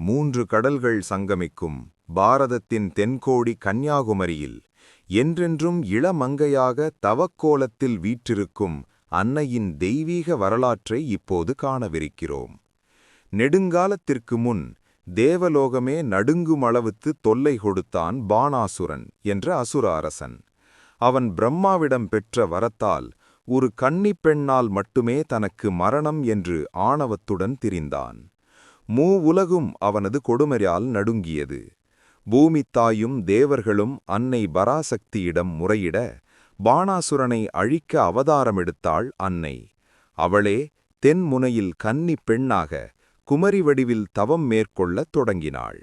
மூன்று கடல்கள் சங்கமிக்கும். பாரதத்தின் தென்கோடி கன்னியாகுமரியில் என்றென்றும் இளமங்கையாக தவக்கோலத்தில் வீற்றிருக்கும் அன்னையின் தெய்வீக வரலாற்றை இப்போது காணவிருக்கிறோம். நெடுங்காலத்திற்கு முன் தேவலோகமே நடுங்குமளவுத்து தொல்லை கொடுத்தான் பானாசுரன் என்ற அசுர அரசன் அவன் பிரம்மாவிடம் பெற்ற வரத்தால் ஒரு கன்னிப் பெண்ணால் மட்டுமே தனக்கு மரணம் என்று ஆணவத்துடன் திரிந்தான். மூ உலகும் அவனது கொடுமையால் நடுங்கியது. பூமித்தாயும் தேவர்களும் அன்னை பராசக்தியிடம் முறையிட பாணாசுரனை அழிக்க அவதாரமெடுத்தாள் அன்னை. அவளே தென்முனையில் கன்னி பெண்ணாக குமரி வடிவில் தவம் மேற்கொள்ளத் தொடங்கினாள்.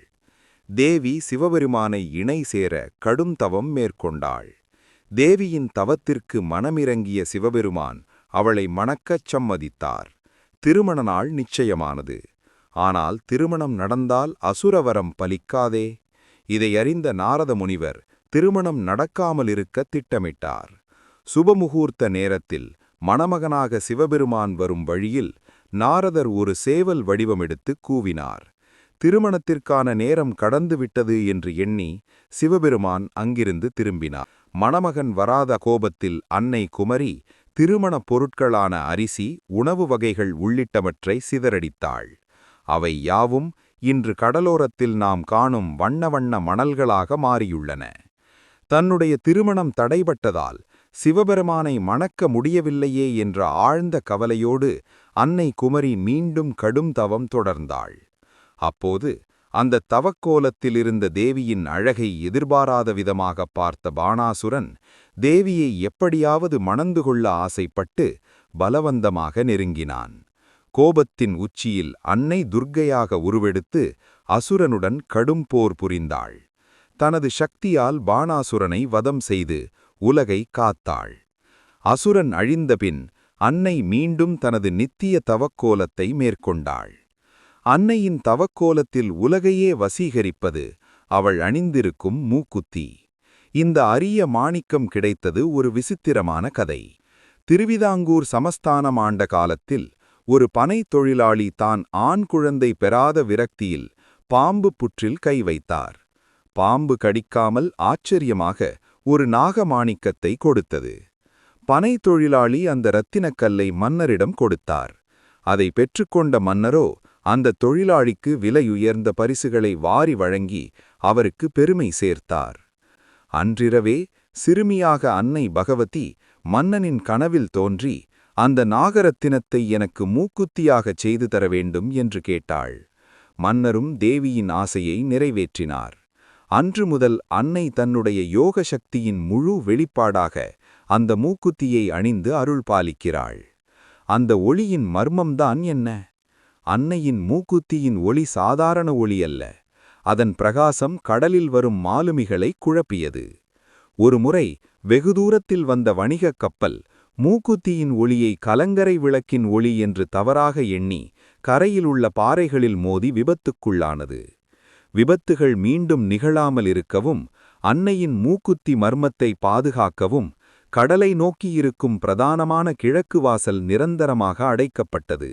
தேவி சிவபெருமானை இணை சேர கடும் தவம் மேற்கொண்டாள். தேவியின் தவத்திற்கு மனமிறங்கிய சிவபெருமான் அவளை மணக்கச் சம்மதித்தார். திருமண நாள் நிச்சயமானது. ஆனால் திருமணம் நடந்தால் அசுரவரம் பலிக்காதே. இதை அறிந்த நாரத முனிவர் திருமணம் நடக்காமல் இருக்க திட்டமிட்டார். சுபமுகூர்த்த நேரத்தில் மணமகனாக சிவபெருமான் வரும் வழியில் நாரதர் ஒரு சேவல் வடிவமெடுத்து கூவினார். திருமணத்திற்கான நேரம் கடந்துவிட்டது என்று எண்ணி சிவபெருமான் அங்கிருந்து திரும்பினார். மணமகன் வராத கோபத்தில் அன்னை குமரி திருமணப் பொருட்களான அரிசி உணவு வகைகள் உள்ளிட்டவற்றை சிதறடித்தாள். அவை யாவும் இன்று கடலோரத்தில் நாம் காணும் வண்ண வண்ண மணல்களாக மாறியுள்ளன. தன்னுடைய திருமணம் தடைபட்டதால் சிவபெருமானை மணக்க முடியவில்லையே என்ற ஆழ்ந்த கவலையோடு அன்னை குமரி மீண்டும் கடும் தவம் தொடர்ந்தாள். அப்போது அந்த தவக்கோலத்திலிருந்த தேவியின் அழகை எதிர்பாராத விதமாக பார்த்த பாணாசுரன் தேவியை எப்படியாவது மணந்து கொள்ள ஆசைப்பட்டு பலவந்தமாக நெருங்கினான். கோபத்தின் உச்சியில் அன்னை துர்க்கையாக உருவெடுத்து அசுரனுடன் கடும் போர் புரிந்தாள். தனது சக்தியால் பாணாசுரனை வதம் செய்து உலகை காத்தாள். அசுரன் அழிந்தபின் அன்னை மீண்டும் தனது நித்திய தவக்கோலத்தை மேற்கொண்டாள். அன்னையின் தவக்கோலத்தில் உலகையே வசீகரிப்பது அவள் அணிந்திருக்கும் மூக்குத்தி. இந்த அரிய மாணிக்கம் கிடைத்தது ஒரு விசித்திரமான கதை. திருவிதாங்கூர் சமஸ்தானம் ஆண்ட காலத்தில் ஒரு பனை தொழிலாளி தான் ஆண் குழந்தை பெறாத விரக்தியில் பாம்பு புற்றில் கை வைத்தார். பாம்பு கடிக்காமல் ஆச்சரியமாக ஒரு நாகமாணிக்கத்தை கொடுத்தது. பனை தொழிலாளி அந்த இரத்தினக்கல்லை மன்னரிடம் கொடுத்தார். அதை பெற்றுக்கொண்ட மன்னரோ அந்த தொழிலாளிக்கு விலையுயர்ந்த பரிசுகளை வாரி வழங்கி அவருக்கு பெருமை சேர்த்தார். அன்றிரவே சிறுமியாக அன்னை பகவதி மன்னனின் கனவில் தோன்றி அந்த நாகரத்தினத்தை எனக்கு மூக்குத்தியாகச் செய்து தர வேண்டும் என்று கேட்டாள். மன்னரும் தேவியின் ஆசையை நிறைவேற்றினார். அன்று முதல் அன்னை தன்னுடைய யோக சக்தியின் முழு வெளிப்பாடாக அந்த மூக்குத்தியை அணிந்து அருள் பாலிக்கிறாள். அந்த ஒளியின் மர்மம்தான் என்ன? அன்னையின் மூக்குத்தியின் ஒளி சாதாரண ஒளி அல்ல அதன் பிரகாசம் கடலில் வரும் மாலுமிகளை குழப்பியது. ஒருமுறை வெகு தூரத்தில் வந்த வணிகக் கப்பல் மூக்குத்தியின் ஒளியை கலங்கரை விளக்கின் ஒளி என்று தவறாக எண்ணி கரையில் உள்ள பாறைகளில் மோதி விபத்துக்குள்ளானது. விபத்துகள் மீண்டும் நிகழாமல் இருக்கவும் அன்னையின் மூக்குத்தி மர்மத்தை பாதுகாக்கவும் கடலை நோக்கியிருக்கும் பிரதானமான கிழக்கு வாசல் நிரந்தரமாக அடைக்கப்பட்டது.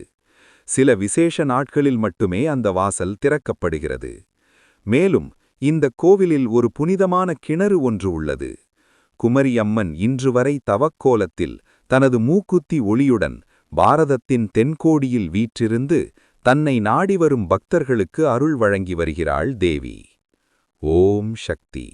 சில விசேஷ நாட்களில் மட்டுமே அந்த வாசல் திறக்கப்படுகிறது. மேலும் இந்த கோவிலில் ஒரு புனிதமான கிணறு ஒன்று உள்ளது. குமரி அம்மன் இன்று வரை தவக்கோலத்தில் தனது மூக்குத்தி ஒளியுடன் பாரதத்தின் தென்கோடியில் வீற்றிருந்து தன்னை நாடி வரும் பக்தர்களுக்கு அருள் வழங்கி வருகிறாள் தேவி. ஓம் சக்தி.